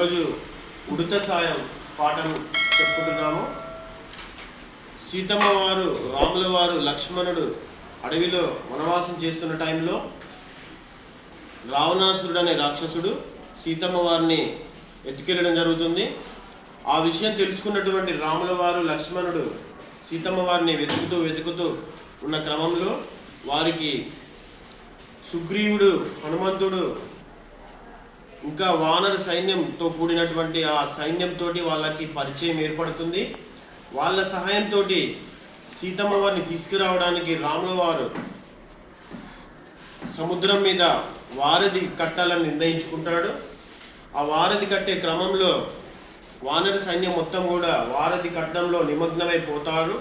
ఈరోజు ఉడత సాయం పాఠం చెప్పుకుంటున్నాము. సీతమ్మ వారు రాముల వారు లక్ష్మణుడు అడవిలో వనవాసం చేస్తున్న టైంలో రావణాసురుడు అనే రాక్షసుడు సీతమ్మ వారిని ఎత్తుకెళ్ళడం జరుగుతుంది. ఆ విషయం తెలుసుకున్నటువంటి రాముల వారు లక్ష్మణుడు సీతమ్మ వారిని వెతుకుతూ వెతుకుతూ ఉన్న క్రమంలో వారికి సుగ్రీవుడు హనుమంతుడు ఇంకా వానర సైన్యంతో కూడినటువంటి ఆ సైన్యంతో వాళ్ళకి పరిచయం ఏర్పడుతుంది. వాళ్ళ సహాయంతో సీతమ్మ వారిని తీసుకురావడానికి రాముల వారు సముద్రం మీద వారధి కట్టాలని నిర్ణయించుకుంటాడు. ఆ వారధి కట్టే క్రమంలో వానర సైన్యం మొత్తం కూడా వారధి కట్టడంలో నిమగ్నమైపోతారు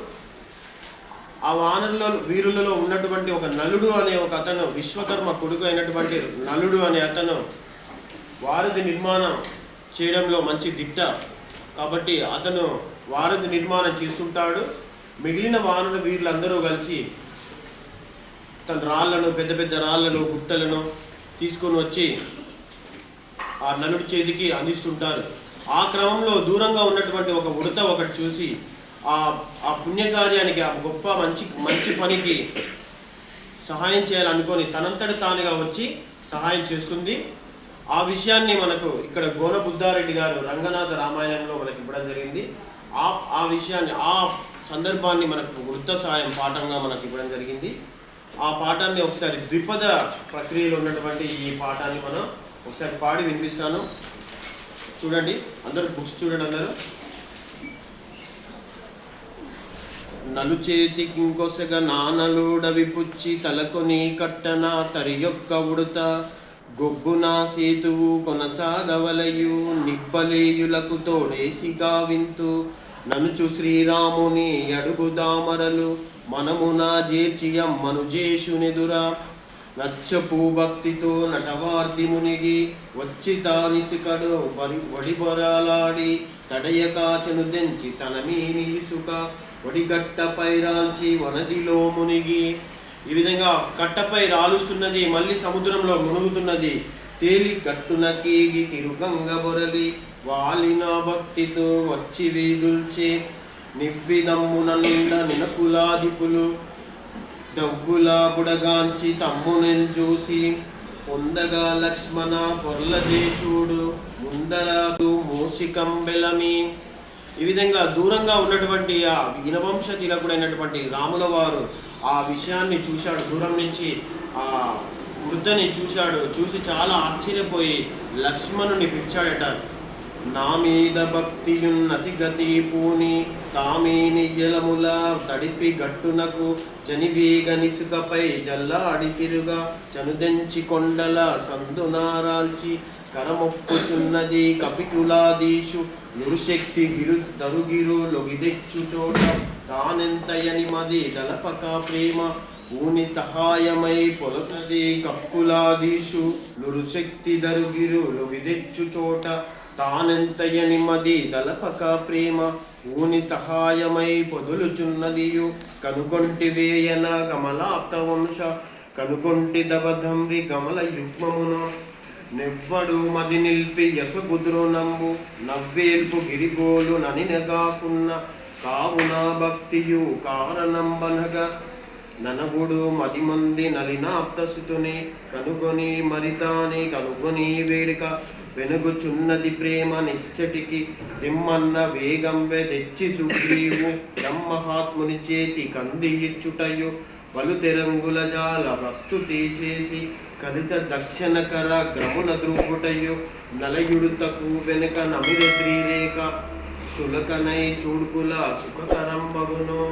ఆ వానరులో వీరులలో ఉన్నటువంటి ఒక నలుడు అనే ఒక అతను విశ్వకర్మ కొడుకు అయినటువంటి నలుడు అనే అతను వారధి నిర్మాణం చేయడంలో మంచి దిట్ట. కాబట్టి అతను వారధి నిర్మాణం చేస్తుంటాడు. మిగిలిన వానర వీరులందరూ కలిసి తన రాళ్ళను పెద్ద పెద్ద రాళ్ళను గుట్టలను తీసుకొని వచ్చి ఆ నలుడి చేతికి అందిస్తుంటారు. ఆ క్రమంలో దూరంగా ఉన్నటువంటి ఒక ఉడత ఒకటి చూసి ఆ ఆ పుణ్యకార్యానికి ఆ గొప్ప మంచి మంచి పనికి సహాయం చేయాలనుకొని తనంతటి తానుగా వచ్చి సహాయం చేస్తుంది. ఆ విషయాన్ని మనకు ఇక్కడ గోన బుద్ధారెడ్డి గారు రంగనాథ రామాయణంలో మనకి ఇవ్వడం జరిగింది. ఆ ఆ విషయాన్ని ఆ సందర్భాన్ని మనకు వృత్త సహాయం పాఠంగా మనకి ఇవ్వడం జరిగింది. ఆ పాఠాన్ని ఒకసారి ద్విపద ప్రక్రియలో ఉన్నటువంటి ఈ పాఠాన్ని మనం ఒకసారి పాడి వినిపిస్తాను. చూడండి అందరూ బుక్స్ చూడండి అందరూ. నలు చేతికి ఇంకొసగ నానలుడవి పుచ్చి తలకొని కట్టన తరి యొక్క ఉడత. గొబ్బున సేతువు కొనసాగవలయు నిబ్బలేయులకు తోడేసి గావింతు ననుచు శ్రీరాముని అడుగుదామరలు మనమున చేర్చియమ్మను జేషునెదురా నచ్చపు భక్తితో నటవార్తి మునిగి వచ్చి తానిసుకడు వరి తడయకాచను దెంచి తన మీని ఇసుక వడిగట్టపై రాల్చి వనదిలో మునిగి ఈ విధంగా కట్టపై రాలుస్తున్నది మళ్ళీ సముద్రంలో మునుగుతున్నది. తేలి కట్టున కీగి తిరుగంగ బొరలి వాలిన భక్తితో వచ్చి వీదుల్చే నివ్విదమ్మున నిండ నినకులాదిపులు దవ్వులా బుడగాంచి తమ్మునెన్ చూసి పొందగా లక్ష్మణ పొర్లదే చూడు ముందరాదు మూసికంబెలమి ఈ విధంగా దూరంగా ఉన్నటువంటి ఆ ఇనవంశ తిలకుడైనటువంటి రాముల వారు ఆ విషయాన్ని చూశాడు. దూరం నుంచి ఆ వృద్ధని చూశాడు. చూసి చాలా ఆశ్చర్యపోయి లక్ష్మణుని పిలిచాడట నా మీద భక్తియున్నతి గతి పూని తామేని జలముల తడిపి గట్టునకు జనివేగ నిసుకపై జల్లాడి తిరుగా చనుదెంచి కొండల సందునారాల్చి కరమొప్పుచున్నది కపికులాదీషు నురుశక్తి గిరు దరుగిరు లొగిదెచ్చు చోట తానెంతయని మది జలపక ప్రేమ ఊని సహాయమై పొలతది కప్పులాదీషు నురుశక్తి దరుగిరు లుగిదెచ్చు చోట తానెంతయని మది దలపక ప్రేమ ఊని సహాయమై పొదులుచున్నదియు. కనుకొంటి వేయన కమలాప్త వంశ కనుకొంటి దవధమ్రి కమల యుగ్మమున. నెవ్వడు మది నిల్పి యశగుదురు నమ్ము నవ్వేల్పు గిరిగోలు ననినగాకున్న. కావున భక్తియు కారణంబనగా ననగుడు మదిమంది నలినాప్తసుతుని కనుగొని మరితాని కనుగొని వేడుక. వెనుగుచున్నది ప్రేమ నిచ్చటికి దిమ్మన్న వేగంబె తెచ్చి సుగ్రీవు. బ్రహ్మహాత్ముని చేతి కంది ఇచ్చుటయు. బలుతెరంగుల జాల ప్రస్తుతి చేసి కలిస దక్షిణకర గ్రముల ద్రువుటయు నలయుడుతకు వెనుక నమిరద్రీరేక చులకనై చూడుకుల సుఖకరం బగును